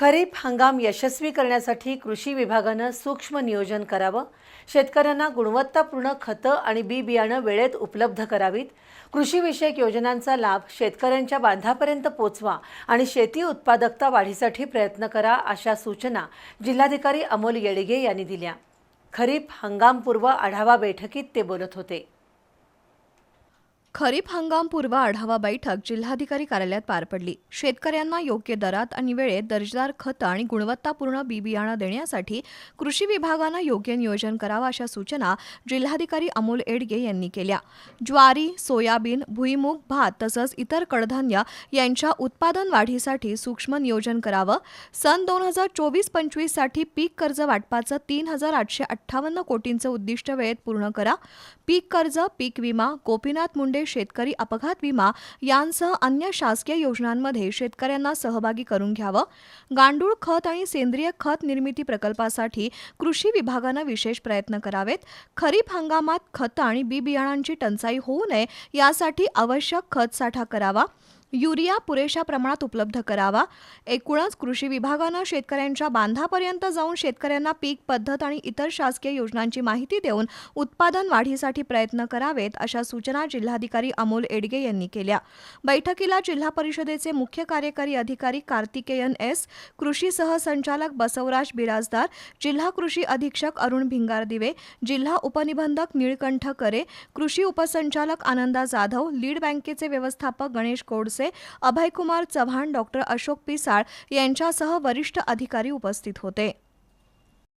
खरीप हंगाम यशस्वी करण्यासाठी कृषी विभागानं सूक्ष्म नियोजन करावं. शेतकऱ्यांना गुणवत्तापूर्ण खतं आणि बी बियाणं वेळेत उपलब्ध करावीत. कृषीविषयक योजनांचा लाभ शेतकऱ्यांच्या बांधापर्यंत पोचवा आणि शेती उत्पादकता वाढीसाठी प्रयत्न करा अशा सूचना जिल्हाधिकारी अमोल येडगे यांनी दिल्या. खरीप हंगामपूर्व आढावा बैठकीत ते बोलत होते. खरीप हंगामपूर्व आढावा बैठक जिल्हाधिकारी कार्यालयात पार पडली. शेतकऱ्यांना योग्य दरात आणि वेळेत दर्जेदार खतं आणि गुणवत्तापूर्ण बी बियाणं देण्यासाठी कृषी विभागानं योग्य नियोजन करावं अशा सूचना जिल्हाधिकारी अमोल एडगे यांनी केल्या. ज्वारी सोयाबीन भुईमूग भात तसंच इतर कडधान्य यांच्या उत्पादन वाढीसाठी सूक्ष्म नियोजन करावं. सन दोन हजार चोवीस पंचवीससाठी पीक कर्ज वाटपाचं तीन हजार आठशे अठ्ठावन्न कोटींचं उद्दिष्ट वेळेत पूर्ण करा. पीक कर्ज पीक विमा गोपीनाथ मुंडे शेतकरी अपघात विमा यांसह अन्य शासकीय योजनांमध्ये शेतकऱ्यांना सहभागी करून घ्यावं. गांडूळ खत आणि सेंद्रिय खत निर्मिती प्रकल्पासाठी कृषी विभागानं विशेष प्रयत्न करावेत. खरीप हंगामात खतं आणि बी बियाणांची टंचाई होऊ नये यासाठी आवश्यक खत साठा करावा. युरिया पुरेशा प्रमाणात उपलब्ध करावा. एकूणच कृषी विभागानं शेतकऱ्यांच्या बांधापर्यंत जाऊन शेतकऱ्यांना पीक पद्धत आणि इतर शासकीय योजनांची माहिती देऊन उत्पादन वाढीसाठी प्रयत्न करावेत अशा सूचना जिल्हाधिकारी अमोल एडगे यांनी केल्या. बैठकीला जिल्हा परिषदेचे मुख्य कार्यकारी अधिकारी कार्तिकेयन एस कृषी सहसंचालक बसवराज बिराजदार जिल्हा कृषी अधीक्षक अरुण भिंगार दिवे जिल्हा उपनिबंधक निळकंठ करे कृषी उपसंचालक आनंदा जाधव लीड बँकेचे व्यवस्थापक गणेश कोडसे अभयकुमार चव्हाण डॉक्टर अशोक पिसाळ यांच्यासह वरिष्ठ अधिकारी उपस्थित होते.